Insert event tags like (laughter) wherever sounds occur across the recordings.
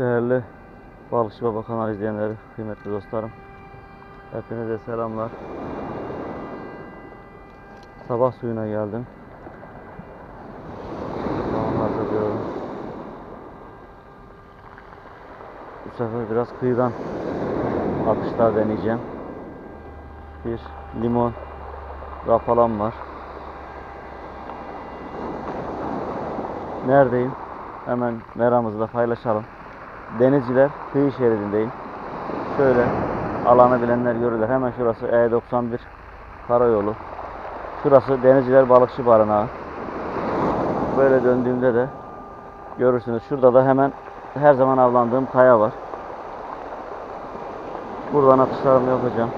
Değerli Balıkçı Baba kanal izleyenleri, kıymetli dostlarım. Hepinize selamlar. Sabah suyuna geldim. Tamam hazırlıyorum. Bu sefer biraz kıyıdan atışlar deneyeceğim. Bir limon rapalam var. Neredeyim? Hemen meramızı da paylaşalım. Denizciler kıyı şeridindeyim. Şöyle alanı bilenler görürler. Hemen şurası E91 karayolu. Şurası Denizciler Balıkçı Barınağı. Böyle döndüğümde de görürsünüz. Şurada da hemen her zaman avlandığım kaya var. Buradan atışlarımı yapacağım.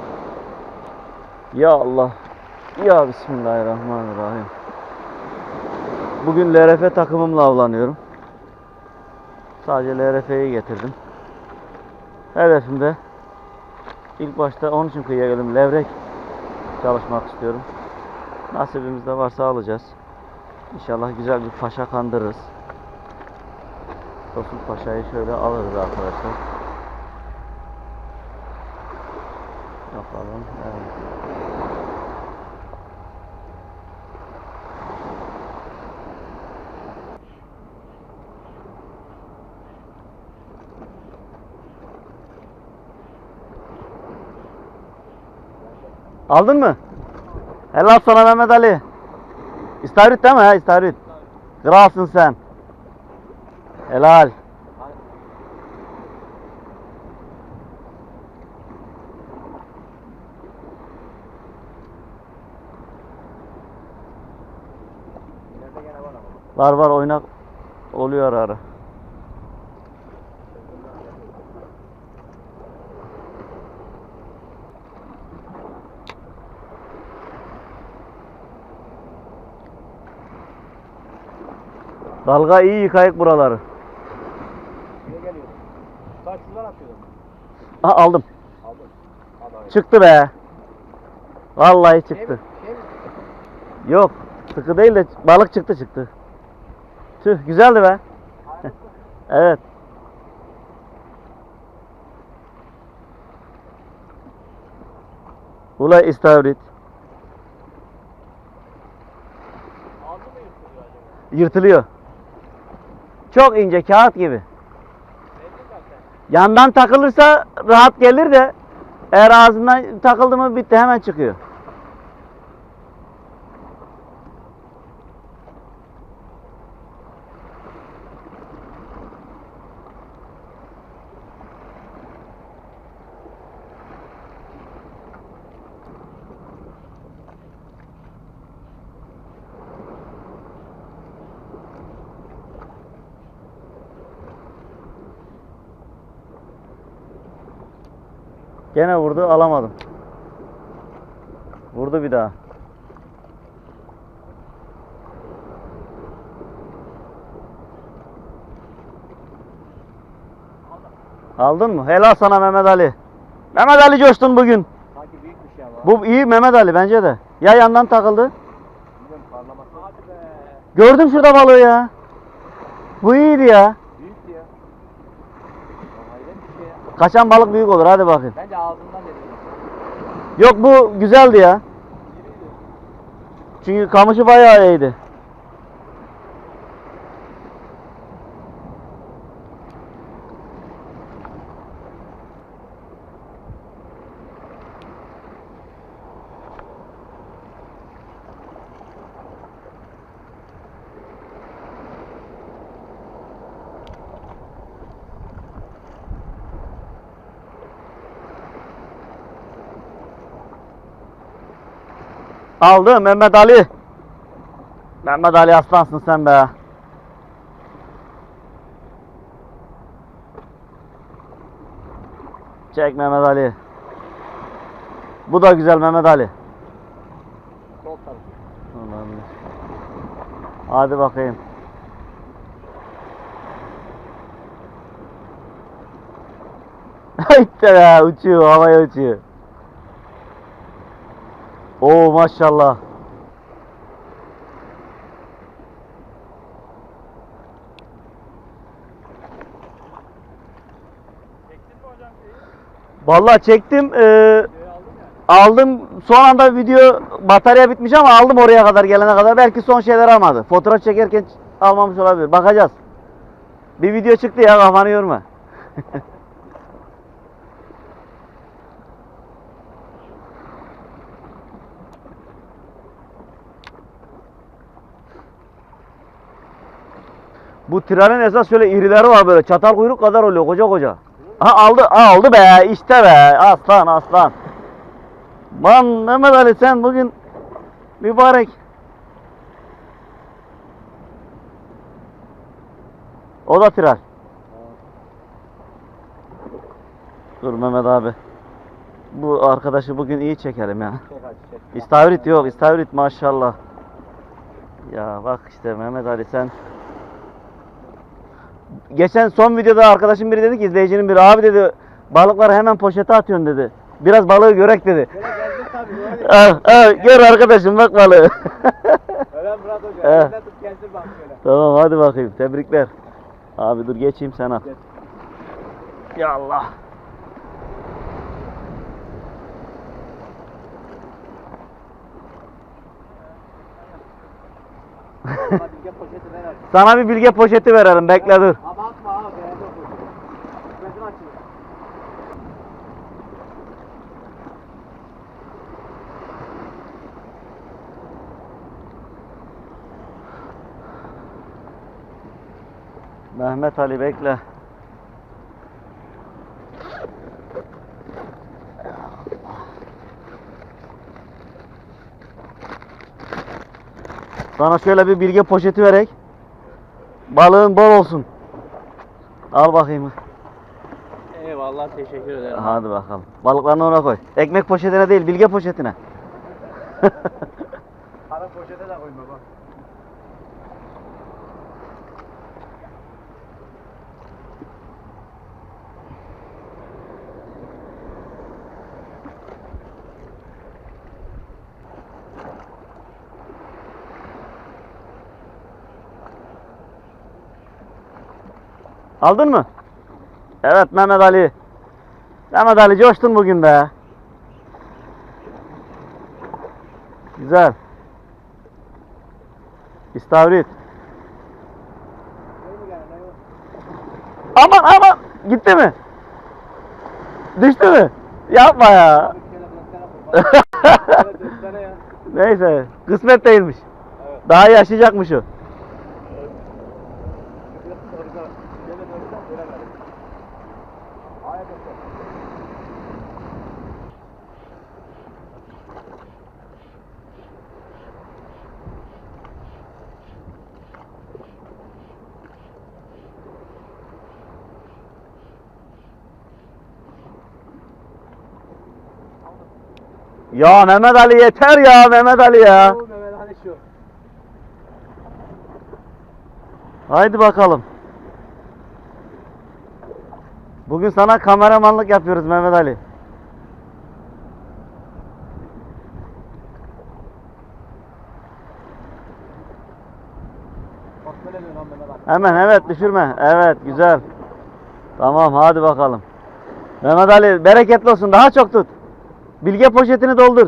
Ya Allah. Ya Bismillahirrahmanirrahim. Bugün LRF takımımla avlanıyorum. Sadece LRF'yi getirdim. Hedefim de ilk başta onun için kıyıya geldim. Levrek çalışmak istiyorum. Nasibimizde varsa alacağız. İnşallah güzel bir paşa kandırırız. Tosun paşayı şöyle alırız arkadaşlar. Bakalım. Evet. Aldın mı? Helal sana Mehmet Ali. İstavrit değil mi ha? İstavrit. Kralsın sen. Helal. Var var oynak oluyor ara ara. Dalga iyi yıkayık buraları. Niye geliyor? Kaç şuradan atıyordum. Ha aldım. Aldın. Al abi. Çıktı be. Vallahi çıktı. Şey mi? Yok. Sıkı değil de balık çıktı çıktı. Tüh güzeldi be. (laughs) Evet. Ulay istavrit. Yırtılıyor. Çok ince kağıt gibi. Yandan takılırsa rahat gelir de eğer ağzından takıldı mı bitti hemen çıkıyor. Gene vurdu alamadım. Vurdu bir daha. Aldın mı? Helal sana Mehmet Ali. Mehmet Ali coştun bugün. Sanki büyükmüş ya bu. Bu iyi Mehmet Ali bence de. Ya yandan takıldı. Bilmiyorum. Gördüm şurada balığı ya. Bu iyiydi ya. Ya Hayret bir şey ya. Kaçan balık büyük olur hadi bakayım. Bence ağzından dedi. Yok bu güzeldi ya. Çünkü kamışı bayağı iyiydi. Aldı Mehmet Ali. Mehmet Ali aslansın sen be. Çek Mehmet Ali. Bu da güzel Mehmet Ali. Sol tarafı. Allah'ım. Hadi bakayım. (laughs) Be uçuyor havaya uçuyor. Oo maşallah. Vallahi çektim. ya. aldım. Son anda video batarya bitmiş ama aldım oraya kadar gelene kadar. Belki son şeyler almadı. Fotoğraf çekerken almamış olabilir. Bakacağız. Bir video çıktı ya kafanı yorma. (laughs) Bu tiranın esas şöyle irileri var böyle çatal kuyruk kadar oluyor koca koca. Ha aldı aldı be işte be aslan aslan. Lan Mehmet Ali sen bugün mübarek. O da tirar. Dur Mehmet abi. Bu arkadaşı bugün iyi çekelim ya. İstavrit yok, istavrit maşallah. Ya bak işte Mehmet Ali sen. Geçen son videoda arkadaşım biri dedi ki izleyicinin biri abi dedi balıkları hemen poşete atıyorsun dedi. Biraz balığı görek dedi. Al, al, gör arkadaşım bak balığı. Öyle (laughs) Murat Hoca. Bak şöyle. tamam hadi bakayım tebrikler. Abi dur geçeyim sen. Geç. Ya Allah. Ama bilge poşeti ver. Sana bir bilge poşeti verelim bekle dur. Ama atma abi. Gözün açılır. Mehmet Ali bekle. Sana şöyle bir bilge poşeti verek. Balığın bol olsun. Al bakayım. Eyvallah teşekkür ederim. Hadi bakalım. Balıklarını ona koy. Ekmek poşetine değil, bilge poşetine. (laughs) Para poşete de koyma bak. Aldın mı? Evet Mehmet Ali. Mehmet Ali coştun bugün be. Güzel. İstavrit. Aman aman. Gitti mi? Düştü mü? Yapma ya. (laughs) Neyse. Kısmet değilmiş. Evet. Daha yaşayacakmış o. Şöyle dönsene. Şöyle dönsene. Böyle ver. Hayır dönsene. Ya Mehmet Ali yeter ya Mehmet Ali ya. Mehmet şu. Haydi bakalım. Bugün sana kameramanlık yapıyoruz Mehmet Ali. Hemen evet düşürme. Evet güzel. Tamam hadi bakalım. Mehmet Ali bereketli olsun daha çok tut. Bilge poşetini doldur.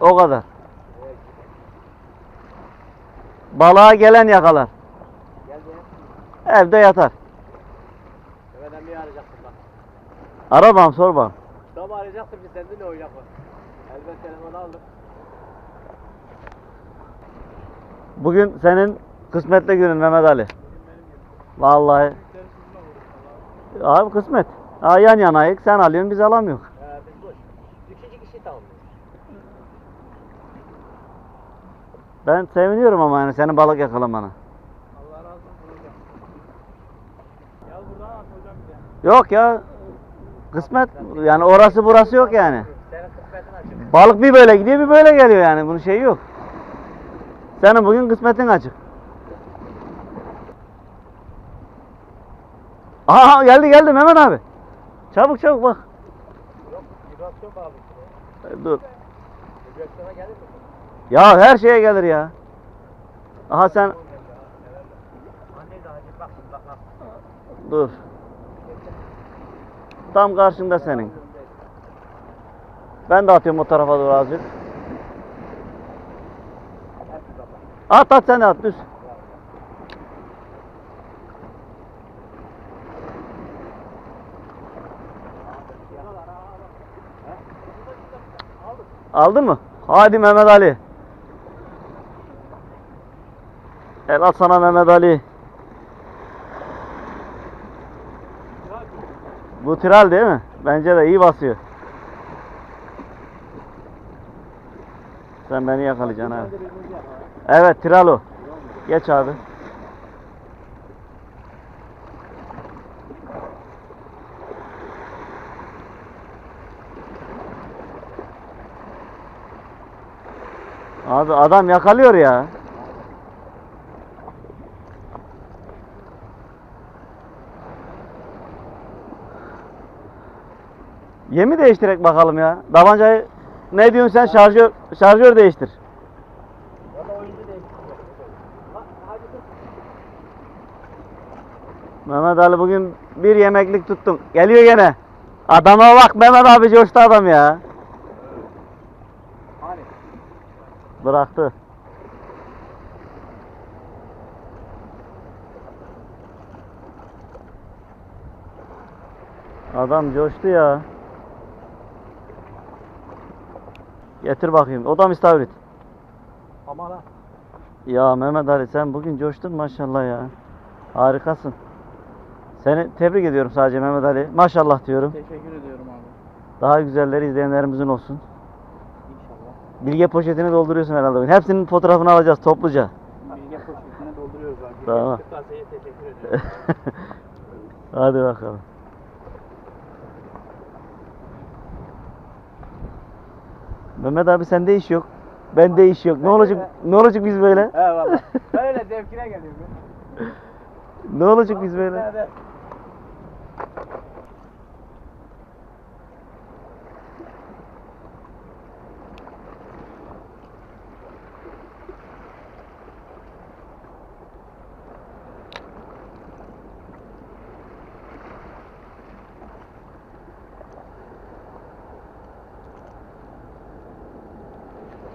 O kadar. Balığa gelen yakalar. Gel be. Evde yatar. Mehmet'den bir arayacaksın bak. Arabam sor bana. Tam arayacaksın bir sende ne oynak var. Elbet telefonu aldım. Bugün senin kısmetli günün Mehmet Ali. Vallahi. Abi kısmet. Ha, yan yanayık sen alıyorsun biz alamıyoruz. He biz boş. İkinci kişi tamam. Ben seviniyorum ama yani senin balık yakalamana. Allah razı olsun hocam. Gel buradan at hocam bir. Yok ya. Kısmet yani orası burası yok yani. Senin kısmetin açık. Balık bir böyle gidiyor bir böyle geliyor yani bunun şeyi yok. Senin bugün kısmetin açık. Aha geldi geldi Mehmet abi. Çabuk çabuk bak. Yok, vibrasyon bağlı. Dur. Vibrasyona gelir mi? Ya her şeye gelir ya. Aha sen dur. Tam karşında senin. Ben de atıyorum o tarafa doğru azıcık. At at sen de at düz. Aldın mı? Hadi Mehmet Ali. El at sana Mehmet Ali. Bu tiral değil mi? Bence de iyi basıyor. Sen beni yakalayacaksın abi. Evet tiral o. Geç abi. Abi adam yakalıyor ya. Yemi değiştirek bakalım ya. Tabancayı ne diyorsun sen şarjör şarjör değiştir. Mehmet Ali bugün bir yemeklik tuttum. Geliyor gene. Adama bak Mehmet abi coştu adam ya. Bıraktı. Adam coştu ya. Getir bakayım. O da mı istavrit? Aman ha. Ya Mehmet Ali sen bugün coştun maşallah ya. Harikasın. Seni tebrik ediyorum sadece Mehmet Ali. Maşallah diyorum. Teşekkür ediyorum abi. Daha güzelleri izleyenlerimizin olsun. İnşallah. Bilge poşetini dolduruyorsun herhalde. bugün. Hepsinin fotoğrafını alacağız topluca. Bilge poşetine dolduruyoruz abi. Tamam. Teşekkür ediyorum. (laughs) Hadi bakalım. Mehmet abi sende iş yok. Bende iş yok. Ne olacak? Ne olacak biz böyle? Eyvallah. Böyle zevkine geliyor. Ne olacak biz böyle?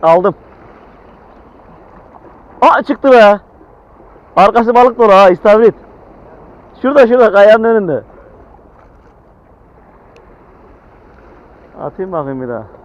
Aldım. Aa çıktı be. Arkası balık dolu ha istavrit. Şurada şurada kayanın önünde. Atayım bakayım bir daha.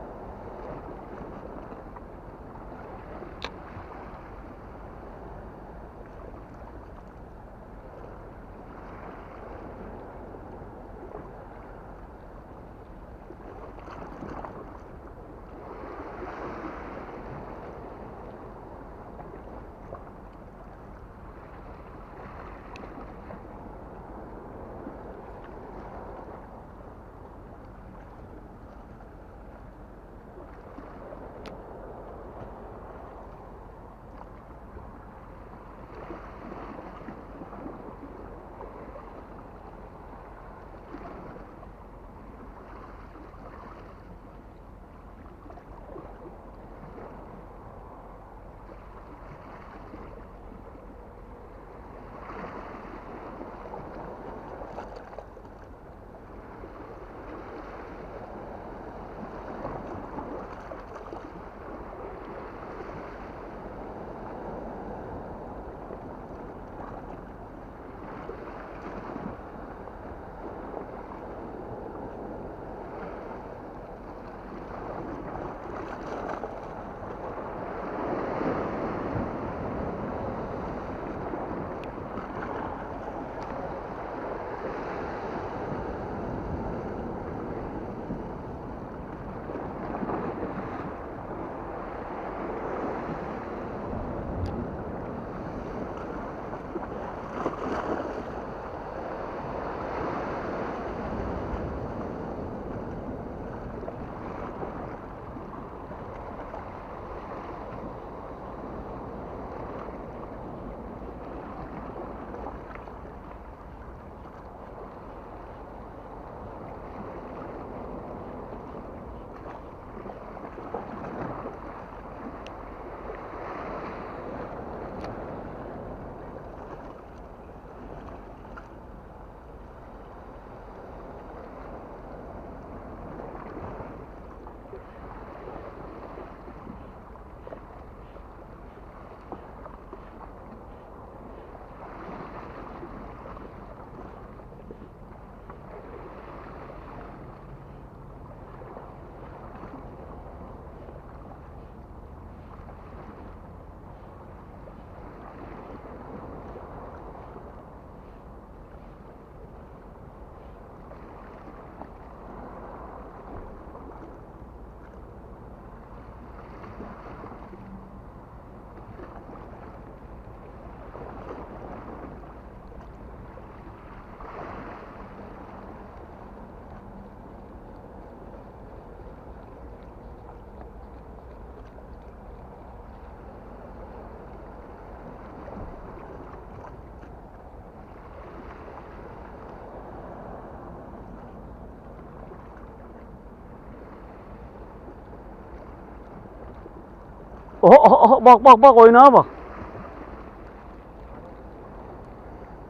Oha, oha, oha, bak bak bak oynağa bak.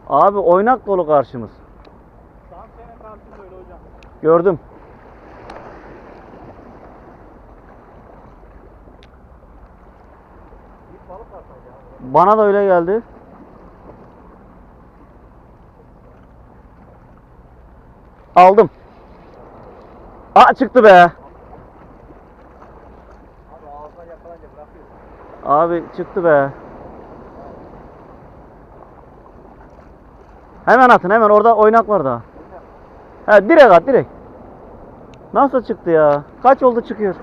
Abi oynak dolu karşımız. Tam senin karşında öyle hocam. Gördüm. Bana da öyle geldi. Aldım. Aa çıktı be. Abi çıktı be. Hemen atın hemen orada oynak var daha. He direkt at direkt. Nasıl çıktı ya? Kaç oldu çıkıyor?